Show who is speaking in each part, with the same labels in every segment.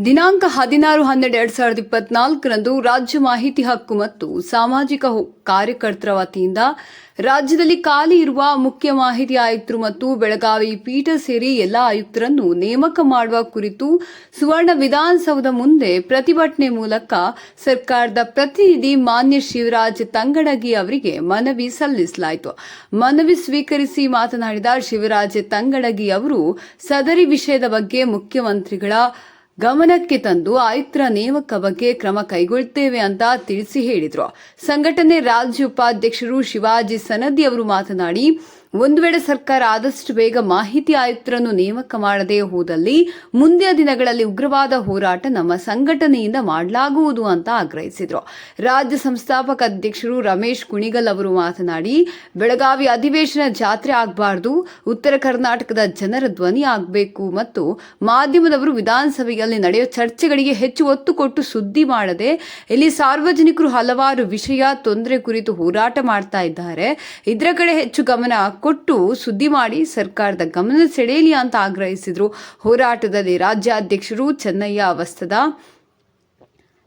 Speaker 1: ದಿನಾಂಕ ಹದಿನಾರು ಹನ್ನೆರಡು ಎರಡ್ ಸಾವಿರದ ಇಪ್ಪತ್ನಾಲ್ಕರಂದು ರಾಜ್ಯ ಮಾಹಿತಿ ಹಕ್ಕು ಮತ್ತು ಸಾಮಾಜಿಕ ಕಾರ್ಯಕರ್ತರ ವತಿಯಿಂದ ರಾಜ್ಯದಲ್ಲಿ ಖಾಲಿ ಇರುವ ಮುಖ್ಯ ಮಾಹಿತಿ ಆಯುಕ್ತರು ಮತ್ತು ಬೆಳಗಾವಿ ಪೀಠ ಸೇರಿ ಎಲ್ಲ ಆಯುಕ್ತರನ್ನು ನೇಮಕ ಮಾಡುವ ಕುರಿತು ಸುವರ್ಣ ವಿಧಾನಸೌಧ ಮುಂದೆ ಪ್ರತಿಭಟನೆ ಮೂಲಕ ಸರ್ಕಾರದ ಪ್ರತಿನಿಧಿ ಮಾನ್ಯ ಶಿವರಾಜ್ ತಂಗಡಗಿ ಅವರಿಗೆ ಮನವಿ ಸಲ್ಲಿಸಲಾಯಿತು. ಮನವಿ ಸ್ವೀಕರಿಸಿ ಮಾತನಾಡಿದ ಶಿವರಾಜ್ ತಂಗಡಗಿ ಅವರು ಸದರಿ ವಿಷಯದ ಬಗ್ಗೆ ಮುಖ್ಯಮಂತ್ರಿಗಳ ಗಮನಕ್ಕೆ ತಂದು ಆಯುಕ್ತರ ನೇಮಕ ಬಗ್ಗೆ ಕ್ರಮ ಕೈಗೊಳ್ಳುತ್ತೇವೆ ಅಂತ ತಿಳಿಸಿ ಹೇಳಿದರು. ಸಂಘಟನೆ ರಾಜ್ಯ ಉಪಾಧ್ಯಕ್ಷರು ಶಿವಾಜಿ ಸನದಿ ಅವರು ಮಾತನಾಡಿ ಒಂದು ವೇಳೆ ಸರ್ಕಾರ ಆದಷ್ಟು ಬೇಗ ಮಾಹಿತಿ ಆಯುಕ್ತರನ್ನು ನೇಮಕ ಮಾಡದೇ ಹೋದಲ್ಲಿ ಮುಂದಿನ ದಿನಗಳಲ್ಲಿ ಉಗ್ರವಾದ ಹೋರಾಟ ನಮ್ಮ ಸಂಘಟನೆಯಿಂದ ಮಾಡಲಾಗುವುದು ಅಂತ ಆಗ್ರಹಿಸಿದರು. ರಾಜ್ಯ ಸಂಸ್ಥಾಪಕ ಅಧ್ಯಕ್ಷರು ರಮೇಶ್ ಕುಣಿಗಲ್ ಅವರು ಮಾತನಾಡಿ, ಬೆಳಗಾವಿ ಅಧಿವೇಶನ ಜಾತ್ರೆ ಆಗಬಾರ್ದು, ಉತ್ತರ ಕರ್ನಾಟಕದ ಜನರ ಧ್ವನಿ ಆಗಬೇಕು ಮತ್ತು ಮಾಧ್ಯಮದವರು ವಿಧಾನಸಭೆಯಲ್ಲಿ ನಡೆಯುವ ಚರ್ಚೆಗಳಿಗೆ ಹೆಚ್ಚು ಒತ್ತು ಕೊಟ್ಟು ಸುದ್ದಿ ಮಾಡದೆ, ಇಲ್ಲಿ ಸಾರ್ವಜನಿಕರು ಹಲವಾರು ವಿಷಯ, ತೊಂದರೆ ಕುರಿತು ಹೋರಾಟ ಮಾಡ್ತಾ ಇದ್ದಾರೆ. ಇದರ ಕಡೆ ಹೆಚ್ಚು ಗಮನ ಕೊಟ್ಟು ಸುದ್ದಿ ಮಾಡಿ ಸರ್ಕಾರದ ಗಮನ ಸೆಳೆಯಲಿ ಅಂತ ಆಗ್ರಹಿಸಿದ್ರು. ಹೋರಾಟದಲ್ಲಿ ರಾಜ್ಯಾಧ್ಯಕ್ಷರು ಚೆನ್ನಯ್ಯ ಅವಸ್ಥದ.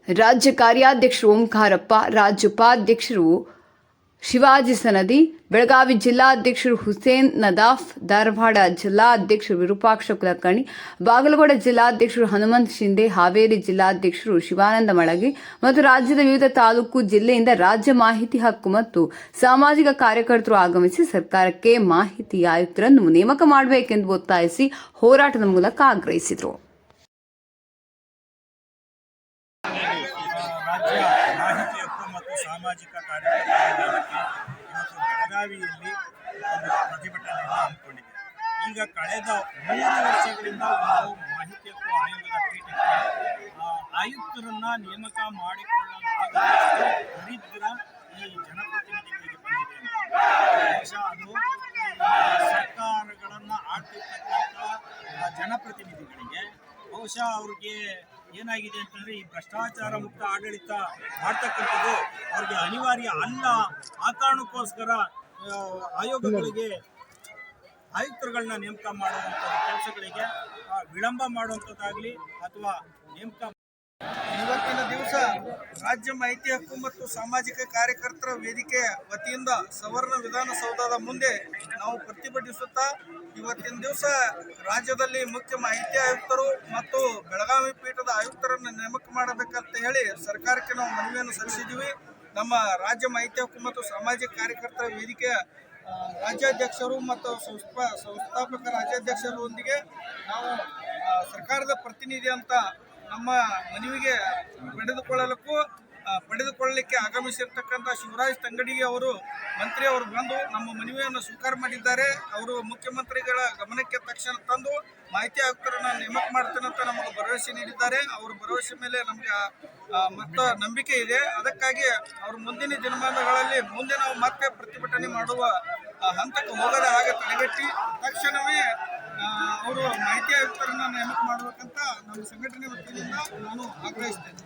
Speaker 1: ರಾಜ್ಯ ಕಾರ್ಯಾಧ್ಯಕ್ಷರು ಓಂಕಾರಪ್ಪ ರಾಜ್ಯ ಉಪಾಧ್ಯಕ್ಷರು ಶಿವಾಜಿ ಸನದಿ, ಬೆಳಗಾವಿ ಜಿಲ್ಲಾಧ್ಯಕ್ಷರು ಹುಸೇನ್ ನದಾಫ್, ಧಾರವಾಡ ಜಿಲ್ಲಾಧ್ಯಕ್ಷರು ವಿರೂಪಾಕ್ಷ ಕುಲಕರ್ಣಿ, ಬಾಗಲಕೋಟೆ ಜಿಲ್ಲಾಧ್ಯಕ್ಷರು ಹನುಮಂತ್ ಶಿಂದೆ ಹಾವೇರಿ ಜಿಲ್ಲಾಧ್ಯಕ್ಷರು ಶಿವಾನಂದ ಮಳಗಿ ಮತ್ತು ರಾಜ್ಯದ ವಿವಿಧ ತಾಲೂಕು ಜಿಲ್ಲೆಯಿಂದ ರಾಜ್ಯ ಮಾಹಿತಿ ಹಕ್ಕು ಮತ್ತು ಸಾಮಾಜಿಕ ಕಾರ್ಯಕರ್ತರು ಆಗಮಿಸಿ ಸರ್ಕಾರಕ್ಕೆ ಮಾಹಿತಿ ಆಯುಕ್ತರನ್ನು ನೇಮಕ ಮಾಡಬೇಕೆಂದು ಒತ್ತಾಯಿಸಿ ಹೋರಾಟದ ಮೂಲಕ ಆಗ್ರಹಿಸಿದರು
Speaker 2: ರಾಜ್ಯ ಮಾಹಿತಿ ಹಕ್ಕು ಮತ್ತು ಸಾಮಾಜಿಕ ಕಾರ್ಯಕರ್ತರ ಇವತ್ತು ಬೆಳಗಾವಿಯಲ್ಲಿ ಒಂದು ಪ್ರತಿಭಟನೆಯನ್ನು ಹಮ್ಮಿಕೊಂಡಿದೆ. ಈಗ ಕಳೆದ ಮೂರು ವರ್ಷಗಳಿಂದ ಒಂದು ಮಾಹಿತಿ ಹಕ್ಕು ಆಯೋಗದ ಪೀಠಕ್ಕೆ ಆಯುಕ್ತರನ್ನ ನೇಮಕ ಮಾಡಿಕೊಳ್ಳಲಾಗದಷ್ಟು ದರಿದ್ರ ಈ ಜನಪ್ರತಿನಿಧಿಗಳಿಗೆ ಬಂದಿದೆ ಅದು ಸರ್ಕಾರಗಳನ್ನು ಆಡ್ತಿರ್ತಕ್ಕಂಥ ಜನಪ್ರತಿನಿಧಿಗಳಿಗೆ ಬಹುಶಃ ಅವ್ರಿಗೆ ಏನಾಗಿದೆ ಅಂತಂದ್ರೆ ಈ ಭ್ರಷ್ಟಾಚಾರ ಮುಕ್ತ ಆಡಳಿತ ಮಾಡ್ತಕ್ಕಂಥದ್ದು ಅವ್ರಿಗೆ ಅನಿವಾರ್ಯ ಅಲ್ಲ. ಆ ಕಾರಣಕ್ಕೋಸ್ಕರ ಆಯೋಗಗಳಿಗೆ ಆಯುಕ್ತರುಗಳನ್ನ ನೇಮಕ ಮಾಡುವಂತಹ ಕೆಲಸಗಳಿಗೆ ವಿಳಂಬ ಮಾಡುವಂಥದ್ದಾಗಲಿ ಅಥವಾ ನೇಮಕ
Speaker 3: ಇವತ್ತಿನ ದಿವಸ ರಾಜ್ಯ ಮಾಹಿತಿ ಹಕ್ಕು ಮತ್ತು ಸಾಮಾಜಿಕ ಕಾರ್ಯಕರ್ತರ ವೇದಿಕೆ ವತಿಯಿಂದ ಸವರ್ಣ ವಿಧಾನಸೌಧದ ಮುಂದೆ ನಾವು ಪ್ರತಿಭಟಿಸುತ್ತಾ, ಇವತ್ತಿನ ದಿವಸ ರಾಜ್ಯದಲ್ಲಿ ಮುಖ್ಯ ಮಾಹಿತಿ ಆಯುಕ್ತರು ಬೆಳಗಾವಿ ಪೀಠದ ಆಯುಕ್ತರನ್ನು ನೇಮಕ ಮಾಡಬೇಕಂತ ಹೇಳಿ ಸರ್ಕಾರಕ್ಕೆ ನಾವು ಮನವಿಯನ್ನು ಸಲ್ಲಿಸಿದ್ದೀವಿ. ನಮ್ಮ ರಾಜ್ಯ ಮಾಹಿತಿ ಹಕ್ಕು ಮತ್ತು ಸಾಮಾಜಿಕ ಕಾರ್ಯಕರ್ತರ ವೇದಿಕೆಯ ರಾಜ್ಯಾಧ್ಯಕ್ಷರು ಮತ್ತು ಸಂಸ್ಥಾ, ಸಂಸ್ಥಾಪಕ ರಾಜ್ಯಾಧ್ಯಕ್ಷರೊಂದಿಗೆ ನಾವು ಸರ್ಕಾರದ ಪ್ರತಿನಿಧಿ ಅಂತ ನಮ್ಮ ಮನವಿಗೆ ಪಡೆದುಕೊಳ್ಳಲಿಕ್ಕೂ ಪಡೆದುಕೊಳ್ಳಲಿಕ್ಕೆ ಆಗಮಿಸಿರ್ತಕ್ಕಂಥ ಶಿವರಾಜ್ ತಂಗಡಿಗೆ ಅವರು ಮಂತ್ರಿ ಅವರು ಬಂದು ನಮ್ಮ ಮನವಿಯನ್ನು ಸ್ವೀಕಾರ ಮಾಡಿದ್ದಾರೆ. ಅವರು ಮುಖ್ಯಮಂತ್ರಿಗಳ ಗಮನಕ್ಕೆ ತಕ್ಷಣ ತಂದು ಮಾಹಿತಿ ಆಯುಕ್ತರನ್ನು ನೇಮಕ ಮಾಡ್ತೇನೆ ಅಂತ ನಮಗೆ ಭರವಸೆ ನೀಡಿದ್ದಾರೆ. ಅವ್ರ ಭರವಸೆ ಮೇಲೆ ನಮಗೆ ಮತ್ತ ನಂಬಿಕೆ ಇದೆ. ಅದಕ್ಕಾಗಿ ಅವರು ಮುಂದಿನ ದಿನಮಾನಗಳಲ್ಲಿ ಮುಂದೆ ನಾವು ಮತ್ತೆ ಪ್ರತಿಭಟನೆ ಮಾಡುವ ಹಂತಕ್ಕೆ ಹೋಗದೆ ಹಾಗೆ ತಡೆಗಟ್ಟಿ ತಕ್ಷಣವೇ ಅವರು ಮಾಹಿತಿ ಆಯುಕ್ತರನ್ನು ನೇಮಕ ಮಾಡಬೇಕಂತ ನಮ್ಮ ಸಂಘಟನೆ ವತಿಯಿಂದ ನಾನು ಆಗ್ರಹಿಸ್ತೇನೆ.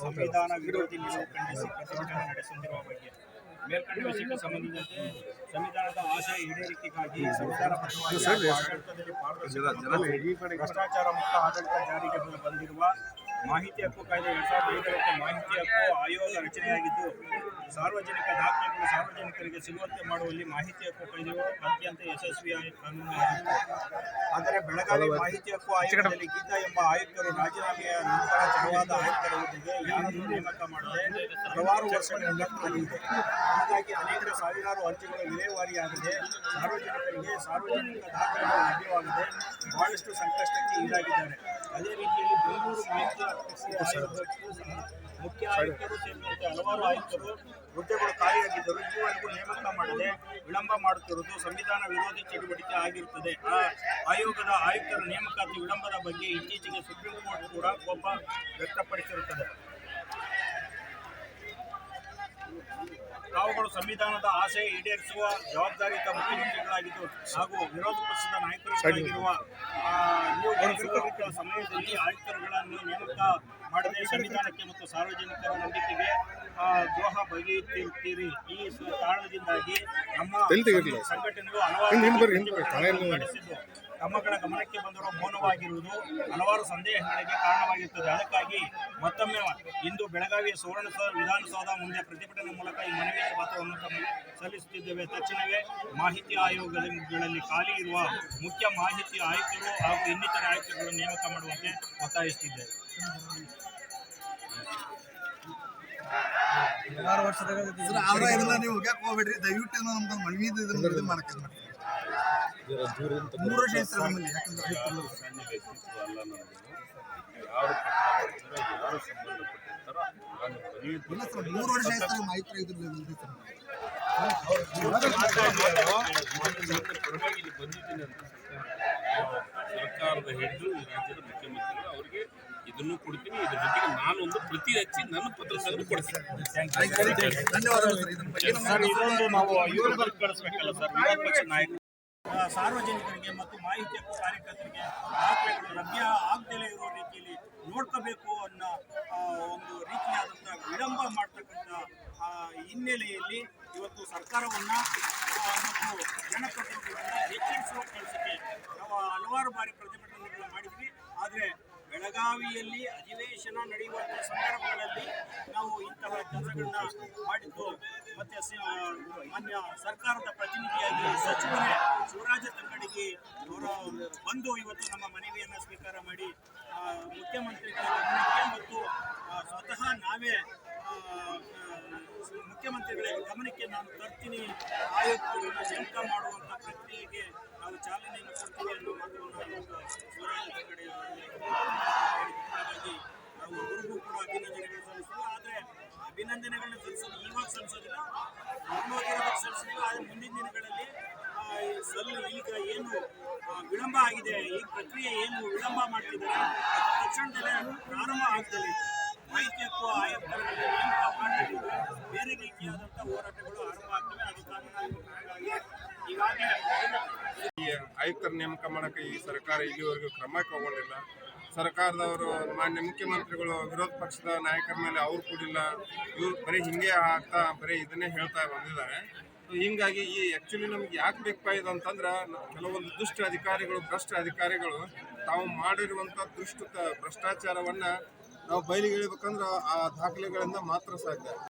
Speaker 2: ಸಂವಿಧಾನ ವಿರೋಧಿ ನಿಲುವು ಖಂಡಿಸಿ ಪ್ರತಿಭಟನೆ ನಡೆಸುತ್ತಿರುವ ಬಗ್ಗೆ ಮೇಲ್ಕಂಡ ವಿಷಯಕ್ಕೆ ಸಂಬಂಧಿಸಿದಂತೆ ಸಂವಿಧಾನದ ಆಶಯ ಈಡೇರಿಕೆಗಾಗಿ ಸಂವಿಧಾನ ಪಾರದರ್ಶಕತೆ ಭ್ರಷ್ಟಾಚಾರ ಮುಕ್ತ ಆಡಳಿತ ಜಾರಿಗೆ ಬಂದಿರುವ ಮಾಹಿತಿ ಹಕ್ಕು ಕಾಯ್ದೆ ಎರಡ್ ಸಾವಿರದ ಮಾಹಿತಿ ಹಕ್ಕು ಆಯೋಗ ರಚನೆಯಾಗಿದ್ದು ಸಾರ್ವಜನಿಕ ದಾಖಲೆಗಳು ಸಾರ್ವಜನಿಕರಿಗೆ ಸಿಗುವಂತೆ ಮಾಡುವಲ್ಲಿ ಮಾಹಿತಿ ಹಕ್ಕು ಕಾಯ್ದೆಯು ಅತ್ಯಂತ ಯಶಸ್ವಿಯಾಗಿ ಕಾನೂನಾಗಿತ್ತು ಆದರೆ ಬೆಳಗಾವಿ ಮಾಹಿತಿ ಹಕ್ಕು ಆಯೋಗದಲ್ಲಿ ಗೀತಾ ಎಂಬ ಆಯುಕ್ತರು ರಾಜೀನಾಮೆಯ ನಂತರ ತೆರವಾದ ಆಯುಕ್ತರ ಹುದ್ದೆಗೆ ಯಾರನ್ನೂ ನೇಮಕ ಮಾಡದೆ ಹಲವಾರು ವರ್ಷಗಳಿಂದ ಕಲಿಯಿದೆ ಹೀಗಾಗಿ ಅನೇಕ ಸಾವಿರಾರು ಅರ್ಜಿಗಳು ವಿಲೇವಾರಿಯಾಗದೆ ಸಾರ್ವಜನಿಕರಿಗೆ ಸಾರ್ವಜನಿಕ ದಾಖಲೆಗಳು ಲಭ್ಯವಾಗದೆ ಬಹಳಷ್ಟು ಸಂಕಷ್ಟಕ್ಕೆ ಈಡಾಗಿದ್ದಾರೆ. ಅದೇ ರೀತಿಯಲ್ಲಿ ಬೆಂಗಳೂರು ಮಾಹಿತಿ ಹಕ್ಕು ಆಯೋಗಕ್ಕೂ ಸಹ ಮುಖ್ಯ ಆಯುಕ್ತರು, ಸೇರಿದಂತೆ ಹಲವಾರು ಆಯುಕ್ತರು, ಹುದ್ದೆಗಳು ಖಾಲಿಯಾಗಿದ್ದರು ಇದುವರೆಗೂ ನೇಮಕ ಮಾಡದೆ ವಿಳಂಬ ಮಾಡುತ್ತಿರುವುದು ಸಂವಿಧಾನ ವಿರೋಧಿ ಚಟುವಟಿಕೆ ಆಗಿರುತ್ತದೆ. ಆಯೋಗದ ಆಯುಕ್ತರ ನೇಮಕಾತಿ ವಿಳಂಬದ ಬಗ್ಗೆ ಇತ್ತೀಚೆಗೆ ಸುಪ್ರೀಂ ಕೋರ್ಟ್ ಕೂಡ ಕೋಪ ವ್ಯಕ್ತಪಡಿಸಿರುತ್ತದೆ. ತಾವುಗಳು ಸಂವಿಧಾನದ ಆಶಯ ಈಡೇರಿಸುವ ಜವಾಬ್ದಾರಿಯುತ ಮುಖ್ಯಮಂತ್ರಿಗಳಾಗಿದ್ದು ಹಾಗೂ ವಿರೋಧ ಪಕ್ಷದ ಬರುತ್ತಿರುವ ಸಮಯದಲ್ಲಿ ಆಯುಕ್ತರುಗಳನ್ನು ನೇಮಕ ಮಾಡದೆ ಸಂವಿಧಾನಕ್ಕೆ ಮತ್ತು ಸಾರ್ವಜನಿಕರ ನಂಬಿಕೆಗೆ ದ್ರೋಹ ಬಗೆಯುತ್ತಿರುತ್ತೀರಿ. ಈ ಕಾರಣದಿಂದಾಗಿ ನಮ್ಮ ಸಂಘಟನೆಗಳು ಹಲವಾರು ನಡೆಸಿದ್ದು. ತಮ್ಮಗಳ ಗಮನಕ್ಕೆ ಬಂದಿರುವ ಮೌನವಾಗಿರುವುದು ಹಲವಾರು ಸಂದೇಹಗಳಿಗೆ ಕಾರಣವಾಗಿರುತ್ತದೆ ಅದಕ್ಕಾಗಿ ಮತ್ತೊಮ್ಮೆ ಇಂದು ಬೆಳಗಾವಿಯ ಸುವರ್ಣ ಸೌಧ ವಿಧಾನಸೌಧ ಮುಂದೆ ಪ್ರತಿಭಟನೆ ಮೂಲಕ ಈ ಮನವಿ ಪಾತ್ರವನ್ನು ತಮ್ಮ ಸಲ್ಲಿಸುತ್ತಿದ್ದೇವೆ. ತಕ್ಷಣವೇ ಮಾಹಿತಿ ಆಯೋಗಗಳಲ್ಲಿ ಖಾಲಿ ಇರುವ ಮುಖ್ಯ ಮಾಹಿತಿ ಆಯುಕ್ತರು ಹಾಗೂ ಇನ್ನಿತರ ಆಯುಕ್ತರುಗಳನ್ನು ನೇಮಕ ಮಾಡುವಂತೆ ಒತ್ತಾಯಿಸುತ್ತಿದ್ದೇವೆ.
Speaker 4: ಹಲವಾರು ವರ್ಷದಾಗ ನೀವು ಹೋಗ್ಬೇಡ್ರಿ. ದಯವಿಟ್ಟು ನಮ್ದು ಮನವಿ ಮೂರು ವರ್ಷ ನಮ್ಮಲ್ಲಿ ಯಾಕಂದ್ರೆ ರೈತರು
Speaker 5: ಸಣ್ಣ ವ್ಯಕ್ತಿತ್ವ ಅಲ್ಲ ನನ್ನದು ಯಾರು ಪತ್ರ ಯಾರು ಸಂಬಂಧಪಟ್ಟಿರ್ತಾರೋ ನಾನು ಬರೆಯುವುದು
Speaker 4: ಇಲ್ಲ ಸರ್ ಮೂರು ವರ್ಷ ಆಯ್ತು ಮಾಹಿತಿ ಇದ್ರಲ್ಲಿ ಇಲ್ರಿ ಸರ್.
Speaker 5: ಮತ್ತೆ ಪರವಾಗಿ ಇಲ್ಲಿ ಬಂದಿದ್ದೀನಿ ಅಂತ ಸರ್ಕಾರದ ಹೆಡ್ಡು ಈ ರಾಜ್ಯದ ಮುಖ್ಯಮಂತ್ರಿಗಳು ಅವರಿಗೆ ಇದನ್ನು ಕೊಡ್ತೀನಿ ಇದ್ರ ಜೊತೆಗೆ ನಾನೊಂದು ಪ್ರತಿ ಹಚ್ಚಿ ನನ್ನ ಪತ್ರ ತೆಗೆದು ಕೊಡ್ತೀನಿ.
Speaker 4: ಧನ್ಯವಾದಗಳು ಸರ್ ಇದನ್ನ ಬಗ್ಗೆ ನಮ್ಮ
Speaker 2: ಇದೊಂದು ನಾವು ಕಳಿಸ್ಬೇಕಲ್ಲ ಸರ್ ವಿರೋಧ ಪಕ್ಷ ನಾಯಕರು. ಸಾರ್ವಜನಿಕರಿಗೆ ಮತ್ತು ಮಾಹಿತಿ ಹಕ್ಕು ಕಾರ್ಯಕರ್ತರಿಗೆ ಲಭ್ಯ ಆಗದೇ ಇರೋ ರೀತಿಯಲ್ಲಿ ನೋಡ್ಕೋಬೇಕು ಅನ್ನೋ ಒಂದು ರೀತಿಯಾದಂಥ ವಿಳಂಬ ಮಾಡ್ತಕ್ಕಂಥ ಹಿನ್ನೆಲೆಯಲ್ಲಿ ಇವತ್ತು ಸರ್ಕಾರವನ್ನು ಮತ್ತು ಜನಪ್ರತಿನಿಧಿಗಳನ್ನ ಎಚ್ಚರಿಸುವ ಕೆಲಸಕ್ಕೆ ನಾವು ಹಲವಾರು ಬಾರಿ ಪ್ರತಿಭಟನೆಗಳನ್ನು ಮಾಡಿದ್ವಿ. ಆದರೆ ಬೆಳಗಾವಿಯಲ್ಲಿ ಅಧಿವೇಶನ ನಡೆಯುವಂಥ ಸಂದರ್ಭಗಳಲ್ಲಿ ನಾವು ಇಂತಹ ಕೆಲಸಗಳನ್ನ ಮಾಡಿದ್ದು ಮತ್ತೆ ಮಾನ್ಯ ಸರ್ಕಾರದ ಪ್ರತಿನಿಧಿಯಾಗಿ ಸಚಿವರೇ ಶಿವರಾಜ ತಂಗಡಿಗೆ ಅವರು ಬಂದು ಇವತ್ತು ನಮ್ಮ ಮನವಿಯನ್ನು ಸ್ವೀಕಾರ ಮಾಡಿ ಮುಖ್ಯಮಂತ್ರಿಗಳ ಗಮನಕ್ಕೆ ಮತ್ತು ಸ್ವತಃ ನಾವೇ ಮುಖ್ಯಮಂತ್ರಿಗಳ ಗಮನಕ್ಕೆ ನಾನು ತರ್ತೀನಿ. ಆಯೋಗ ಶಂಕ ಮಾಡುವಂಥ ಪ್ರಕ್ರಿಯೆಗೆ ನಾವು ಚಾಲನೆಯನ್ನು ಕೊಡ್ತೀವಿ ಅನ್ನೋ ಮಾತನ್ನು ಶಿವರಾಜ ತಂಗಡಿ ಹಾಗಾಗಿ ನಾವು ಕೂಡ ಅಭಿನಂದನೆಗಳು ಸಲ್ಲಿಸಲು ಆದರೆ ಅಭಿನಂದನೆಗಳನ್ನ ಸಲ್ಲಿಸಲು ಇವಾಗ ಸಲ್ಲಿಸೋದಿಲ್ಲ ಸಲ್ಲಿಸ್ತೀವಿ ಆದರೆ ಮುಂದಿನ ದಿನಗಳಲ್ಲಿ ಸಲ್ಲು ಈಗ ಏನು ವಿಳಂಬ ಆಗಿದೆ, ಈ ಪ್ರಕ್ರಿಯೆ ಏನು ವಿಳಂಬ ಮಾಡ್ತಿದ್ದಾರೆ ತಕ್ಷಣದಲ್ಲೇ ಪ್ರಾರಂಭ ಆಗ್ತದೆ. ಮಾಹಿತಿ ಹಕ್ಕು ಆಯುಕ್ತರಲ್ಲಿ ಏನು ಮಾಡದಿದ್ರೆ ಬೇರೆ ರೀತಿಯಾದಂಥ ಹೋರಾಟಗಳು ಆರಂಭ ಆಗ್ತವೆ. ಅದು ಕಾರಣ ಈಗಾಗಲೇ
Speaker 6: ಆಯುಕ್ತರ ನೇಮಕ ಮಾಡಕ್ಕೆ ಈ ಸರ್ಕಾರ ಇಲ್ಲಿವರೆಗೂ ಕ್ರಮ ಕೈಗೊಂಡಿಲ್ಲ. ಸರ್ಕಾರದವರು ಮಾನ್ಯ ಮುಖ್ಯಮಂತ್ರಿಗಳು, ವಿರೋಧ ಪಕ್ಷದ ನಾಯಕರ ಮೇಲೆ ಅವ್ರು ಕೂಡಿಲ್ಲ. ಇವ್ರು ಬರೀ ಹಿಂಗೆ ಆಗ್ತಾ, ಬರೀ ಇದನ್ನೇ ಹೇಳ್ತಾ ಬಂದಿದ್ದಾರೆ. ಹಿಂಗಾಗಿ ಈ ಆ್ಯಕ್ಚುಲಿ ನಮ್ಗೆ ಯಾಕೆ ಇದು ಅಂತಂದ್ರೆ ಕೆಲವೊಂದು ದುಷ್ಟ ಅಧಿಕಾರಿಗಳು, ಭ್ರಷ್ಟ ಅಧಿಕಾರಿಗಳು ತಾವು ಮಾಡಿರುವಂಥ ದುಷ್ಟ ಭ್ರಷ್ಟಾಚಾರವನ್ನು ನಾವು ಬಯಲಿಗೆ ಇಳಿಬೇಕಂದ್ರೆ ಆ ದಾಖಲೆಗಳಿಂದ ಮಾತ್ರ ಸಾಧ್ಯ.